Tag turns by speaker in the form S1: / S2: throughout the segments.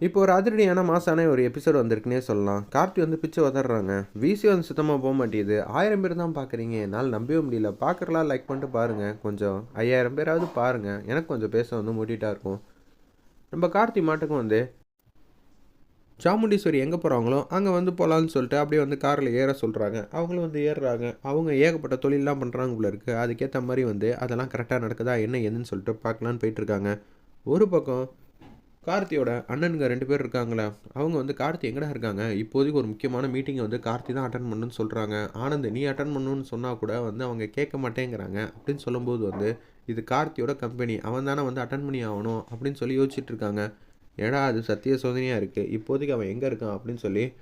S1: இப்போ ஒரு அதிரடியான மாசான ஒரு எபிசோட் வந்திருக்குன்னே சொல்லலாம். கார்த்தி வந்து பிச்சு உதறாங்க விசி வந்து சுத்தமாக போக மாட்டேங்குது. ஆயிரம் பேர் தான் பார்க்குறீங்க என்னால் நம்பவே முடியல. பார்க்குறலாம் லைக் பண்ணிட்டு பாருங்கள் கொஞ்சம் ஐயாயிரம் பேராவது பாருங்கள் எனக்கு கொஞ்சம் பேச வந்து மூட்டிகிட்டா இருக்கும். நம்ம கார்த்தி மாட்டுக்கும் வந்து சாமுண்டீஸ்வரி எங்கே போகிறாங்களோ அங்கே வந்து போகலான்னு சொல்லிட்டு அப்படியே வந்து காரில் ஏற சொல்கிறாங்க அவங்களும் வந்து ஏறுறாங்க. அவங்க ஏகப்பட்ட தொழிலெலாம் பண்ணுறாங்க உள்ள இருக்குது அதுக்கேற்ற மாதிரி வந்து அதெல்லாம் கரெக்டாக நடக்குதா? என்ன ஏதுன்னு சொல்லிட்டு பார்க்கலான்னு போயிட்டுருக்காங்க ஒரு பக்கம் கார்த்தியோட அண்ணனுங்க ரெண்டு பேர் இருக்காங்களே அவங்க வந்து கார்த்தி எங்கடா இருக்காங்க? இப்போதைக்கு ஒரு முக்கியமான மீட்டிங்கை வந்து கார்த்தி தான் அட்டன் பண்ணுன்னு சொல்கிறாங்க ஆனந்த் நீ அட்டன் பண்ணுன்னு சொன்னால் கூட வந்து அவங்க கேட்க மாட்டேங்கிறாங்க. அப்படின்னு சொல்லும்போது வந்து இது கார்த்தியோட கம்பெனி அவன் தானே வந்து அட்டன் பண்ணி ஆகணும். அப்படின்னு சொல்லி யோசிச்சுட்டு இருக்காங்க. ஏடா அது சத்திய சோதனையாக இருக்குது இப்போதைக்கு அவன் எங்கே இருக்கான்? அப்படின்னு சொல்லி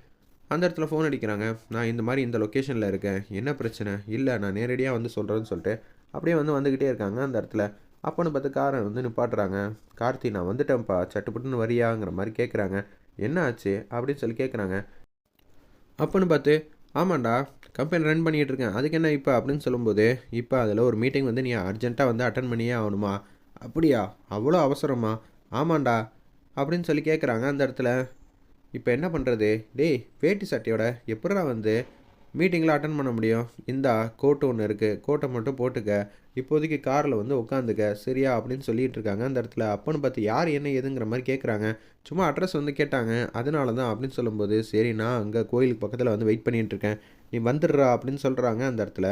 S1: அந்த இடத்துல ஃபோன் அடிக்கிறாங்க. நான் இந்த மாதிரி இந்த லொக்கேஷனில் இருக்கேன். என்ன பிரச்சனை? இல்லை நான் நேரடியாக வந்து சொல்கிறேன்னு சொல்லிட்டு அப்படியே வந்து வந்துக்கிட்டே இருக்காங்க அந்த இடத்துல. அப்போன்னு பார்த்து காரை வந்து நிப்பாட்டுறாங்க. கார்த்தி நான் வந்துட்டேன்ப்பா. சட்டுப்பட்டுன்னு வரியாங்கிற மாதிரி கேட்குறாங்க என்ன ஆச்சு? அப்படின்னு சொல்லி கேட்குறாங்க அப்போன்னு பார்த்து ஆமாண்டா கம்பெனி ரன் பண்ணிகிட்டு இருக்கேன் அதுக்கு என்ன இப்போ? அப்படின்னு சொல்லும்போது இப்போ அதில் ஒரு மீட்டிங் வந்து நீ அர்ஜென்ட்டாக வந்து அட்டன் பண்ணியே ஆகணுமா? அப்படியா? அவ்வளோ அவசரமா? ஆமாண்டா. அப்படின்னு சொல்லி கேட்குறாங்க அந்த இடத்துல. இப்போ என்ன பண்ணுறது டேய் வேட்டி சட்டையோட எப்படா வந்து மீட்டிங்கில் அட்டன் பண்ண முடியும். இந்தா கோட்டு ஒன்று இருக்குது கோட்டை மட்டும் போட்டுக்க. இப்போதைக்கு காரில் வந்து உட்காந்துக்க சரியா? அப்படின்னு சொல்லிட்டு இருக்காங்க. அந்த இடத்துல அப்பன்னு பார்த்து யார் என்ன ஏதுங்கிற மாதிரி கேட்குறாங்க சும்மா அட்ரஸ் வந்து கேட்டாங்க. அதனால தான் அப்படின்னு சொல்லும்போது சரி நான் அங்கே கோயிலுக்கு பக்கத்தில் வந்து வெயிட் பண்ணிகிட்டு இருக்கேன். நீ வந்துடுறா அப்படின்னு சொல்கிறாங்க அந்த இடத்துல.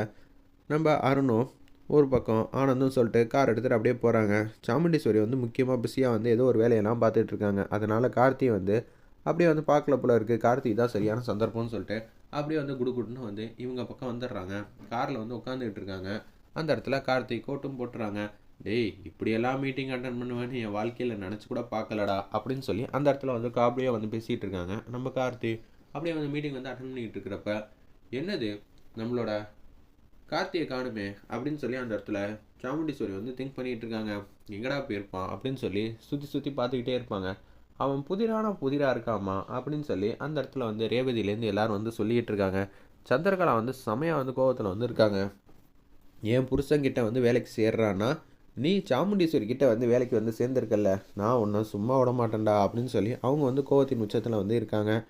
S1: நம்ம அருணும் ஒரு பக்கம் ஆனந்தும் சொல்லிட்டு கார் எடுத்துகிட்டு அப்படியே போகிறாங்க சாமுண்டீஸ்வரி வந்து முக்கியமாக பிஸியாக வந்து ஏதோ ஒரு வேலையெல்லாம் பார்த்துட்டு இருக்காங்க. அதனால் கார்த்தி வந்து அப்படியே வந்து பார்க்கல போல இருக்குது கார்த்திக் தான் சரியான சந்தர்ப்பம்னு சொல்லிட்டு அப்படியே வந்து குடுகுடுன்னு வந்து இவங்க பக்கம் வந்துடுறாங்க. காரில் வந்து உட்காந்துக்கிட்டு இருக்காங்க. அந்த இடத்துல கார்த்திக் கோட்டும் போட்டுறாங்க. டேய் இப்படியெல்லாம் மீட்டிங் அட்டன் பண்ணுவேன்னு என் வாழ்க்கையில் நினச்சி கூட பார்க்கலடா அப்படின்னு சொல்லி அந்த இடத்துல வந்து காப்பியாக வந்து பேசிகிட்டு இருக்காங்க. நம்ம கார்த்தி அப்படியே வந்து மீட்டிங் வந்து அட்டன் பண்ணிகிட்டு இருக்கிறப்ப என்னது? நம்மளோட கார்த்தியை காணுமே அப்படின்னு சொல்லி அந்த இடத்துல சாமுண்டீஸ்வரி வந்து திங்க் பண்ணிகிட்டு இருக்காங்க. எங்கடா போயிருப்பான்? அப்படின்னு சொல்லி சுற்றி சுற்றி பார்த்துக்கிட்டே இருப்பாங்க. அவன் புதிரான புதிராக இருக்காமா அப்படின்னு சொல்லி அந்த இடத்துல வந்து ரேவதியிலேருந்து எல்லாரும் வந்து சொல்லிகிட்டு இருக்காங்க. சந்திரகலா வந்து செமையாக வந்து கோவத்தில் வந்து இருக்காங்க. என் புருஷங்கிட்ட வந்து வேலைக்கு சேர்றான்னா நீ சாமுண்டீஸ்வரி கிட்ட வந்து வேலைக்கு வந்து சேர்ந்துருக்கல்ல நான் ஒன்றும் சும்மா விட மாட்டேன்டா அப்படின்னு சொல்லி அவங்க வந்து கோவத்தின் உச்சத்தில் வந்து இருக்காங்க.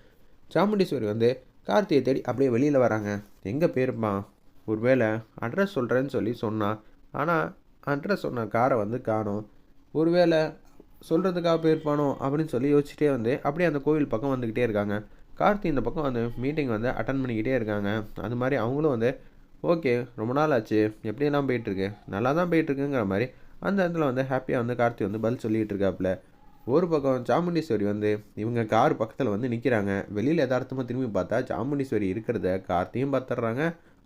S1: சாமுண்டீஸ்வரி வந்து கார்த்தியை தேடி அப்படியே வெளியில் வராங்க. எங்கே போயிருப்பான் ஒருவேளை அட்ரஸ் சொல்கிறேன்னு சொல்லி சொன்னான் ஆனால் அட்ரஸ் சொன்ன காரை வந்து காணும். ஒருவேளை சொல்கிறதுக்காக போயிருப்பானோ அப்படின்னு சொல்லி யோசிச்சுட்டே வந்து அப்படியே அந்த கோவில் பக்கம் வந்துக்கிட்டே இருக்காங்க. கார்த்தி இந்த பக்கம் வந்து மீட்டிங் வந்து அட்டன் பண்ணிக்கிட்டே இருக்காங்க. அது மாதிரி அவங்களும் வந்து ஓகே ரொம்ப நாள் ஆச்சு. எப்படியெல்லாம் போயிட்டுருக்கு? நல்லா தான் போயிட்டுருக்குங்கிற மாதிரி அந்த இடத்துல வந்து ஹாப்பியாக வந்து கார்த்தி வந்து பதில் சொல்லிகிட்டு இருக்காப்புல. ஒரு பக்கம் சாமுண்டீஸ்வரி வந்து இவங்க கார் பக்கத்தில் வந்து நிற்கிறாங்க வெளியில் எதார்த்தமாக திரும்பி பார்த்தா சாமுண்டீஸ்வரி இருக்கிறத கார்த்தியும் பார்த்துட்றாங்க.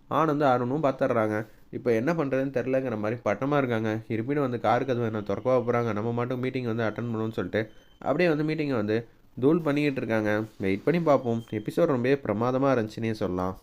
S1: ஆனந்தும் அருணும் பார்த்துட்றாங்க. இப்போ என்ன பண்ணுறதுன்னு தெரிலங்கிற மாதிரி பட்டமாக இருக்காங்க. இருப்பினும் வந்து காருக்கு அது என்ன திறக்கவா போகிறாங்க நம்ம மட்டும் மீட்டிங் வந்து அட்டன் பண்ணணும்னு சொல்லிட்டு அப்படியே வந்து மீட்டிங்கை வந்து தூள் பண்ணிக்கிட்டு இருக்காங்க. வெயிட் பண்ணி பார்ப்போம். எபிசோட் ரொம்பவே பிரமாதமாக இருந்துச்சுன்னே சொல்லலாம்.